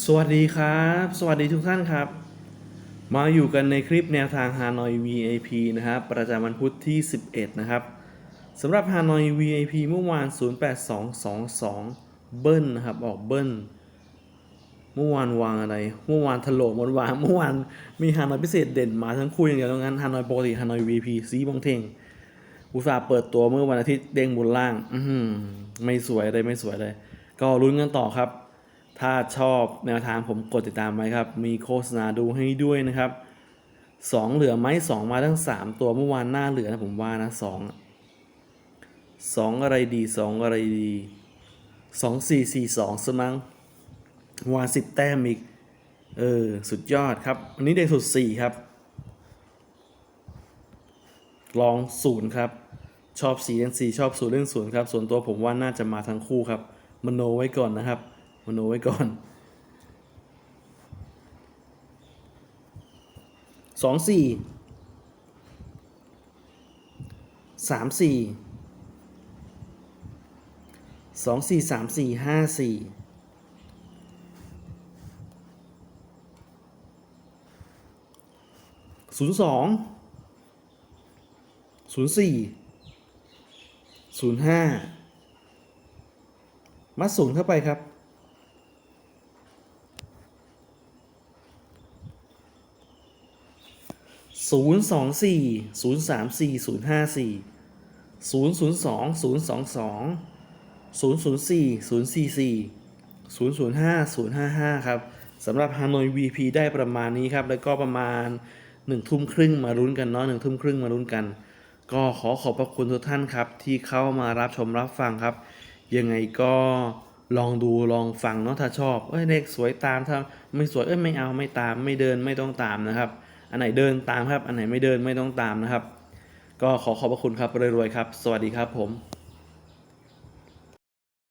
สวัสดีครับ สวัสดีทุกท่านครับ มาอยู่กันในคลิปแนวทาง Hanoi VIP นะครับ ประจำวันพุธที่ 11 นะครับสำหรับ Hanoi VIP เมื่อวาน 08222 เบิ้ลนะครับ ออกเบิ้ล เมื่อวานวางอะไร เมื่อวานถล่มหมดวาง เมื่อวานมีฮานอยพิเศษเด่นมาทั้งคู่อย่างเดียวดังนั้นฮานอยปกติฮานอย VP ซีบองเทงอุตส่าห์เปิดตัวเมื่อวันอาทิตย์เด้งบนล่าง อืไม่สวยเลยไม่สวยเลย ก็ลุ้นกันต่อครับ ถ้าชอบแนวทางผมกดติดตามไว้ครับ มีโฆษณาดูให้ด้วยนะครับสองเหลือไหมสองมาทั้งสามตัวเมื่อวานหน้าเหลือนะผมว่านะสองอะสองอะไรดีสองอะไรดีสองสี่สี่สองสมังวานสิบแต้มอีก เออ สุดยอดครับ อันนี้เด็กสุดสี่ครับ ลองศูนย์ครับ ชอบสีเล่นสี่ชอบศูนย์เล่นศูนย์ครับ ส่วนตัวผมว่าน่าจะมาทั้งคู่ครับ มโนไว้ก่อนนะครับ มโนไว้ก่อนสองสี่สามสี่สองสี่สามสี่ห้าสี่ศูนย์สองศูนย์สี่ศูนย์ห้ามัดศูนย์เข้าไปครับ ศูนย์สองสี่ศูนย์สามสี่ศูนย์ห้าสี่ศูนย์ศูนย์สองศูนย์สองสองศูนย์ศูนย์สี่ศูนย์สี่สี่ศูนย์ศูนย์ห้าศูนย์ห้าห้าครับสำหรับ Hanoi VP ได้ประมาณนี้ครับ แล้วก็ประมาณหนึ่งทุ่มครึ่งมารุ้นกันเนาะหนึ่งทุ่มครึ่งมารุ้นกัน ก็ขอขอบพระคุณทุกท่านครับ ที่เข้ามารับชมรับฟังครับ ยังไงก็ลองดูลองฟังเนาะถ้าชอบเอ้ยเลขสวยตามถ้าไม่สวยเอ้ยไม่เอาไม่ตามไม่เดินไม่ต้องตามนะครับ อันไหนเดินตามครับ อันไหนไม่เดินไม่ต้องตามนะครับ ก็ขอขอบพระคุณครับรวยๆครับ สวัสดีครับผม